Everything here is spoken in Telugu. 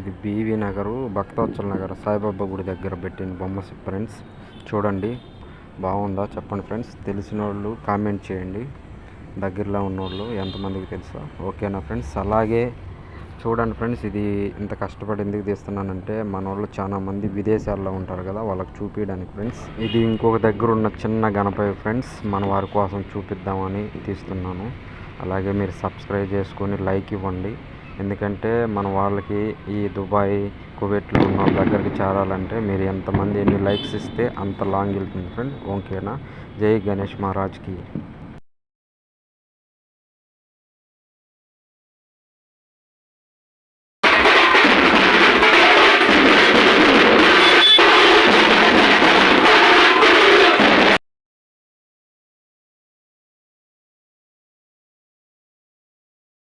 ఇది బీవీ నగరు భక్తవత్సల నగర్. సాయిబాబా గుడి దగ్గర పెట్టిన బొమ్మ ఫ్రెండ్స్ చూడండి. బాగుందా చెప్పండి ఫ్రెండ్స్? తెలిసిన వాళ్ళు కామెంట్ చేయండి. దగ్గరలో ఉన్నోళ్ళు ఎంతమందికి తెలుసా? ఓకేనా ఫ్రెండ్స్? అలాగే చూడండి ఫ్రెండ్స్ ఇది ఇంత కష్టపడి ఎందుకు తీస్తున్నానంటే మన వాళ్ళు చాలామంది విదేశాల్లో ఉంటారు కదా వాళ్ళకి చూపించడానికి ఫ్రెండ్స్. ఇది ఇంకొక దగ్గర ఉన్న చిన్న గణపతి ఫ్రెండ్స్ మన వారి కోసం చూపిద్దామని తీస్తున్నాను. అలాగే మీరు సబ్స్క్రైబ్ చేసుకొని లైక్ ఇవ్వండి. ఎందుకంటే మన వాళ్ళకి ఈ దుబాయ్ కువైట్లో ఉన్న దగ్గరికి చేరాలంటే మీరు ఎంతమంది ఎన్ని లైక్స్ ఇస్తే అంత లాంగ్ వెళ్తుంది ఫ్రెండ్. ఓకేనా? జై గణేష్ మహారాజ్కి.